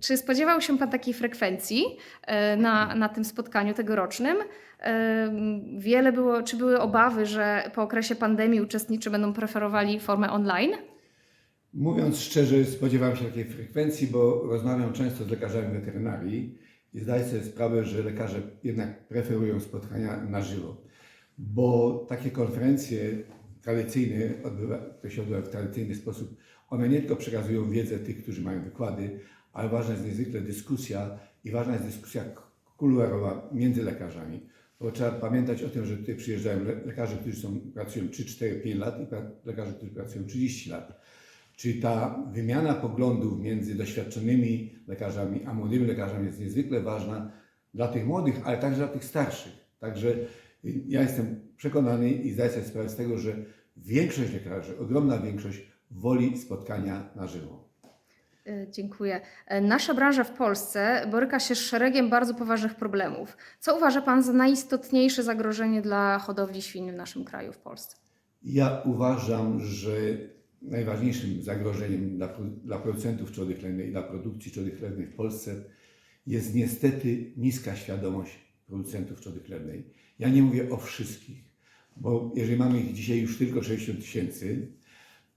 Czy spodziewał się Pan takiej frekwencji e, na, na tym spotkaniu tegorocznym? E, Wiele było, czy były obawy, że po okresie pandemii uczestniczy będą preferowali formę online? Mówiąc szczerze, spodziewałem się takiej frekwencji, bo rozmawiam często z lekarzami weterynarii i zdaję sobie sprawę, że lekarze jednak preferują spotkania na żywo, bo takie konferencje tradycyjne, odbywa, które się odbywają w tradycyjny sposób, one nie tylko przekazują wiedzę tych, którzy mają wykłady, ale ważna jest niezwykle dyskusja i ważna jest dyskusja kuluarowa między lekarzami. Bo trzeba pamiętać o tym, że tutaj przyjeżdżają le- lekarze, którzy są, pracują 3, 4, 5 lat i lekarze, którzy pracują 30 lat. Czyli ta wymiana poglądów między doświadczonymi lekarzami a młodymi lekarzami jest niezwykle ważna dla tych młodych, ale także dla tych starszych. Także y, ja jestem przekonany i zdaję sobie sprawę z tego, że większość lekarzy, ogromna większość woli spotkania na żywo. E, Dziękuję. E, Nasza branża w Polsce boryka się z szeregiem bardzo poważnych problemów. Co uważa Pan za najistotniejsze zagrożenie dla hodowli świń w naszym kraju, w Polsce? Ja uważam, że najważniejszym zagrożeniem dla, dla producentów trzody chlewnej i dla produkcji trzody chlewnej w Polsce jest niestety niska świadomość producentów trzody chlewnej. Ja nie mówię o wszystkich, bo jeżeli mamy ich dzisiaj już tylko 60 tysięcy,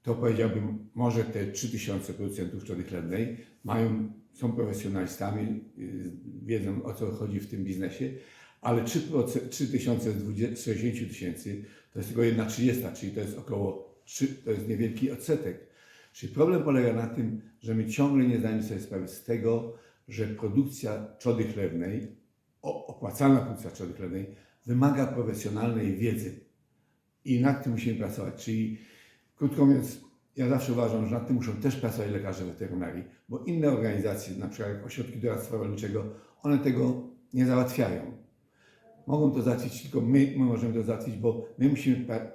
to powiedziałbym, może te 3000 producentów trzody chlewnej mają, są profesjonalistami, yy, wiedzą o co chodzi w tym biznesie, ale 3%, 3000 z 20 z 60 tysięcy to jest tylko 1 trzydziesta, czyli to jest około 3, to jest niewielki odsetek. Czyli problem polega na tym, że my ciągle nie zdajemy sobie sprawy z tego, że produkcja trzody chlewnej, opłacalna produkcja trzody chlewnej wymaga profesjonalnej wiedzy. I nad tym musimy pracować. Czyli krótko mówiąc, ja zawsze uważam, że nad tym muszą też pracować lekarze weterynarii, bo inne organizacje, na przykład ośrodki doradztwa rolniczego, one tego nie załatwiają. Mogą to załatwić tylko my, my możemy to załatwić, bo my musimy pra-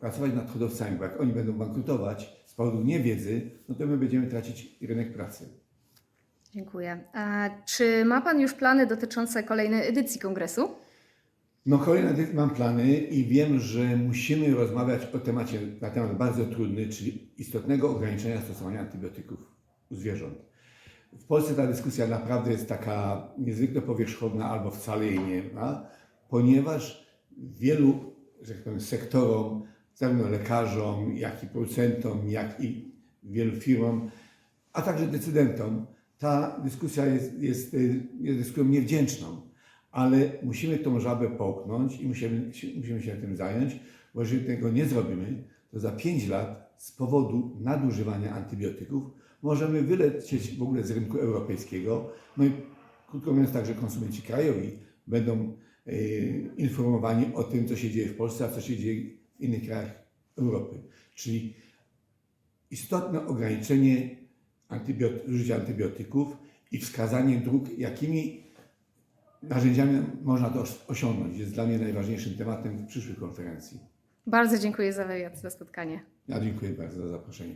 pracować nad hodowcami, bo jak oni będą bankrutować z powodu niewiedzy, no to my będziemy tracić rynek pracy. Dziękuję. A czy ma Pan już plany dotyczące kolejnej edycji kongresu? No kolejny edyt mam plany i wiem, że musimy rozmawiać o temacie, na temat bardzo trudny, czyli istotnego ograniczenia stosowania antybiotyków u zwierząt. W Polsce ta dyskusja naprawdę jest taka niezwykle powierzchowna albo wcale jej nie ma, ponieważ wielu, że tak powiem, sektorom, zarówno lekarzom, jak i producentom, jak i wielu firmom, a także decydentom, ta dyskusja jest, jest, jest dyskusją niewdzięczną, ale musimy tą żabę połknąć i musimy, musimy się tym zająć, bo jeżeli tego nie zrobimy, to za 5 lat z powodu nadużywania antybiotyków możemy wylecieć w ogóle z rynku europejskiego. No i krótko mówiąc, także konsumenci krajowi będą y, informowani o tym, co się dzieje w Polsce, a co się dzieje w innych krajach Europy. Czyli istotne ograniczenie antybioty- użycia antybiotyków i wskazanie dróg, jakimi narzędziami można to os- osiągnąć, jest dla mnie najważniejszym tematem w przyszłej konferencji. Bardzo dziękuję za wywiad, za spotkanie. Ja dziękuję bardzo za zaproszenie.